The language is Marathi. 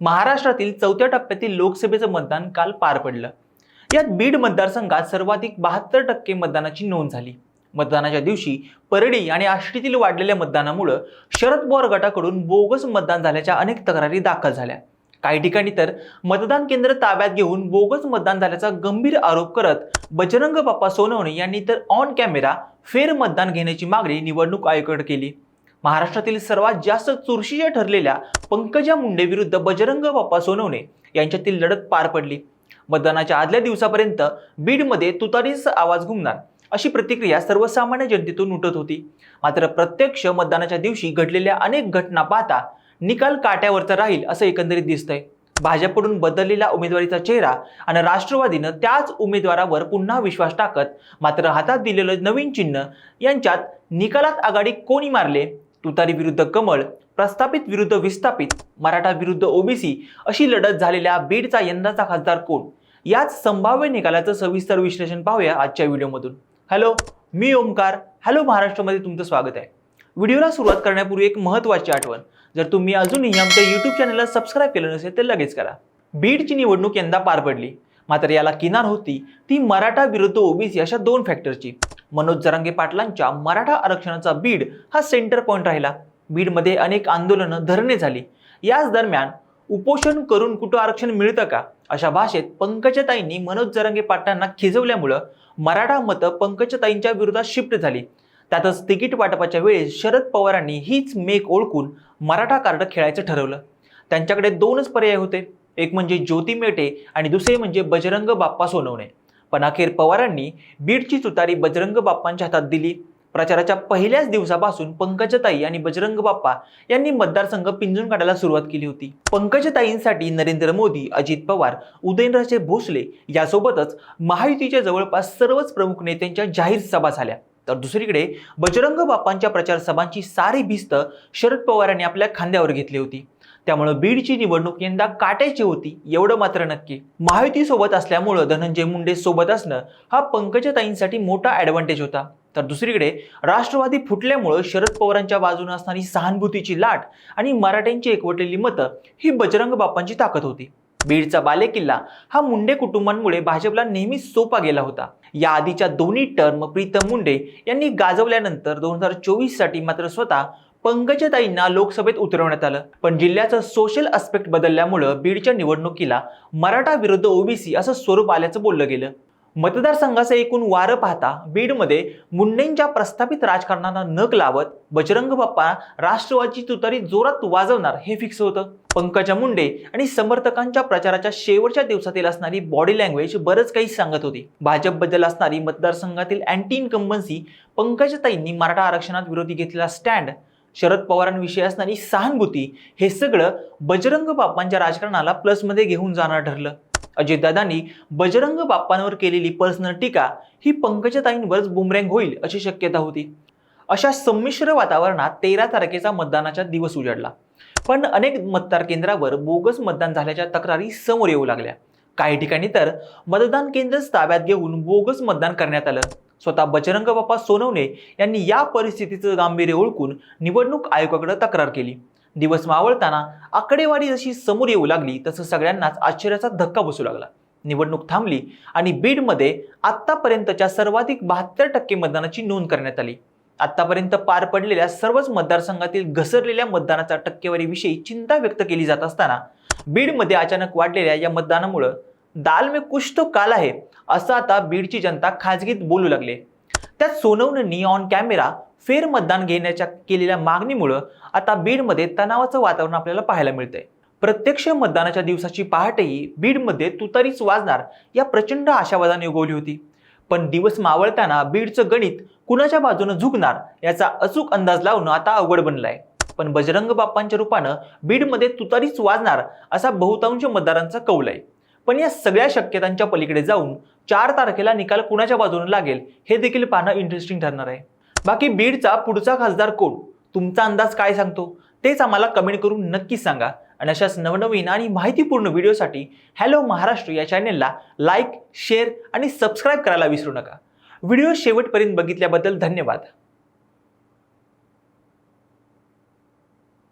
महाराष्ट्रातील चौथ्या टप्प्यातील लोकसभेचं मतदान काल पार पडलं. यात बीड मतदारसंघात सर्वाधिक बहात्तर टक्के मतदानाची नोंद झाली. मतदानाच्या दिवशी परडी आणि आष्टीतील वाढलेल्या मतदानामुळं शरद पवार गटाकडून बोगस मतदान झाल्याच्या अनेक तक्रारी दाखल झाल्या. काही ठिकाणी तर मतदान केंद्र ताब्यात घेऊन बोगस मतदान झाल्याचा गंभीर आरोप करत बजरंग बाप्पा सोनवणे यांनी तर ऑन कॅमेरा फेर मतदान घेण्याची मागणी निवडणूक आयोगाकडे केली. महाराष्ट्रातील सर्वात जास्त चुरशीच्या ठरलेल्या पंकजा मुंडे विरुद्ध बजरंग बाप्पा सोनवणे यांच्यातील लढत पार पडली. मतदानाच्या आदल्या दिवसापर्यंत बीडमध्ये तुतारीचा आवाज घुमणार अशी प्रतिक्रिया सर्वसामान्य जनतेतून उठत होती. मात्र प्रत्यक्ष मतदानाच्या दिवशी घडलेल्या अनेक घटना पाहता निकाल काट्यावरचा राहील असं एकंदरीत दिसतंय. भाजपकडून बदललेला उमेदवारीचा चेहरा आणि राष्ट्रवादीनं त्याच उमेदवारावर पुन्हा विश्वास टाकत मात्र हातात दिलेलं नवीन चिन्ह यांच्यात निकालात आघाडी कोणी मारले? तुतारी विरुद्ध कमळ प्रस्थापित विरुद्ध विस्थापित मराठा विरुद्ध ओबीसी अशी लढत झालेल्या बीडचा यंदाचा खासदार कोण? याच संभाव्य निकालाचं सविस्तर विश्लेषण पाहूया आजच्या व्हिडिओमधून. हॅलो मी ओमकार. हॅलो महाराष्ट्रामध्ये तुमचं स्वागत आहे. व्हिडिओला सुरुवात करण्यापूर्वी एक महत्त्वाची आठवण. जर तुम्ही अजूनही आमच्या यूट्यूब चॅनलला सबस्क्राईब केलं नसेल तर लगेच करा. बीडची निवडणूक यंदा पार पडली. मात्र याला किनार होती ती मराठा विरुद्ध ओबीसी अशा दोन फॅक्टरची मनोज जरांगे पाटलांच्या मराठा आरक्षणाचा बीड हा सेंटर पॉईंट राहिला. बीडमध्ये अनेक आंदोलनं धरणे झाली. याच दरम्यान उपोषण करून कुठं आरक्षण मिळतं का? अशा भाषेत पंकजताईंनी मनोज जरांगे पाटलांना खिजवल्यामुळं मराठा मतं पंकजताईंच्या विरोधात शिफ्ट झाली. त्यातच तिकीट वाटपाच्या वेळेस शरद पवारांनी हीच मेक ओळखून मराठा कार्ड खेळायचं ठरवलं. त्यांच्याकडे दोनच पर्याय होते. एक म्हणजे ज्योती मेटे आणि दुसरे म्हणजे बजरंग बाप्पा सोनवणे. पण अखेर पवारांनी बीडची तुतारी बजरंग बाप्पांच्या हातात दिली. प्रचाराच्या पहिल्याच दिवसापासून पंकजताई आणि बजरंग बाप्पा यांनी मतदारसंघ पिंजून काढायला सुरुवात केली होती. पंकजताईंसाठी नरेंद्र मोदी अजित पवार उदयनराजे भोसले यासोबतच महायुतीच्या जवळपास सर्वच प्रमुख नेत्यांच्या जाहीर सभा झाल्या. तर दुसरीकडे बजरंग बाप्पांच्या प्रचार सभांची सारी भिस्त शरद पवारांनी आपल्या खांद्यावर घेतली होती. त्यामुळं बीडची निवडणूक यंदा काट्याची होती एवढं मात्र नक्की. महायुती सोबत असल्यामुळं धनंजय मुंडे सोबत असणं हा पंकजाताईंसाठी मोठा ॲडव्हान्टेज होता. तर दुसरीकडे राष्ट्रवादी फुटल्यामुळं शरद पवारांच्या बाजूने असणारी सहानुभूतीची लाट आणि मराठ्यांची एकवटलेली मतं ही बजरंग बाप्पांची ताकद होती. बीडचा बालेकिल्ला हा मुंडे कुटुंबांमुळे भाजपला नेहमी सोपा गेला होता. या आधीच्या दोन्ही टर्म प्रीतम मुंडे यांनी गाजवल्यानंतर दोन हजार चोवीससाठी मात्र स्वतः पंकजताईंना लोकसभेत उतरवण्यात आलं. पण जिल्ह्याचं सोशल अस्पेक्ट बदलल्यामुळं बीडच्या निवडणुकीला मराठा विरुद्ध ओबीसी असं स्वरूप आल्याचं बोललं गेलं. मतदारसंघाचं एकूण वारं पाहता बीडमध्ये मुंडेंच्या प्रस्थापित राजकारणाला नक लावत बजरंग बाप्पा राष्ट्रवादीची तुतारी जोरात वाजवणार हे फिक्स होतं. पंकजा मुंडे आणि समर्थकांच्या प्रचाराच्या शेवटच्या दिवसातील असणारी बॉडी लँग्वेज बरंच काही सांगत होती. भाजपबद्दल असणारी मतदारसंघातील अँटी इन्कम्बन्सी पंकजताईंनी मराठा आरक्षणात विरोधी घेतलेला स्टँड शरद पवारांविषयी असणारी सहानुभूती हे सगळं बजरंग बाप्पांच्या राजकारणाला प्लसमध्ये घेऊन जाणार ठरलं. अजितदादांनी बजरंग बाप्पांवर केलेली पर्सनल टीका ही पंकजताईंवरच बुमरँग होईल अशी शक्यता होती. अशा संमिश्र वातावरणात तेरा तारखेचा मतदानाचा दिवस उजाडला. पण अनेक मतदार केंद्रावर बोगस मतदान झाल्याच्या तक्रारी समोर येऊ लागल्या. काही ठिकाणी तर मतदान केंद्रच ताब्यात घेऊन बोगस मतदान करण्यात आलं. स्वतः बजरंग बाप्पा सोनवणे यांनी या परिस्थितीचं गांभीर्य ओळखून निवडणूक आयोगाकडे तक्रार केली. दिवस मावळताना आकडेवारी जशी समोर येऊ लागली तसं सगळ्यांनाच आश्चर्याचा धक्का बसू लागला. निवडणूक थांबली आणि बीडमध्ये आत्तापर्यंतच्या सर्वाधिक बहात्तर टक्के मतदानाची नोंद करण्यात आली. आत्तापर्यंत पार पडलेल्या सर्वच मतदारसंघातील घसरलेल्या मतदानाच्या टक्केवारीविषयी चिंता व्यक्त केली जात असताना बीडमध्ये अचानक वाढलेल्या या मतदानामुळं दाल में कुछ तो काला आहे असं आता बीडची जनता खाजगीत बोलू लागले. त्यात सोनवणेंनी ऑन कॅमेरा फेर मतदान घेण्याच्या केलेल्या मागणीमुळं आता बीडमध्ये तणावाचं वातावरण आपल्याला पाहायला मिळतंय. प्रत्यक्ष मतदानाच्या दिवसाची पहाटेही बीडमध्ये तुतारीच वाजणार या प्रचंड आशावादाने उगवली होती. पण दिवस मावळताना बीडचं गणित कुणाच्या बाजूनं झुकणार याचा अचूक अंदाज लावणं आता अवघड बनलाय. पण बजरंग बाप्पांच्या रूपानं बीडमध्ये तुतारीच वाजणार असा बहुतांश मतदारांचा कौल आहे. पण या सगळ्या शक्यतांच्या पलीकडे जाऊन चार तारखेला निकाल कुणाच्या बाजूने लागेल हे देखील पाहणं इंटरेस्टिंग ठरणार आहे. बाकी बीडचा पुढचा खासदार कोण? तुमचा अंदाज काय सांगतो? तेच आम्हाला कमेंट करून नक्कीच सांगा. आणि अशाच नवनवीन आणि माहितीपूर्ण व्हिडिओसाठी हॅलो महाराष्ट्र या चॅनेलला लाईक शेअर आणि सबस्क्राईब करायला विसरू नका. व्हिडिओ शेवटपर्यंत बघितल्याबद्दल धन्यवाद.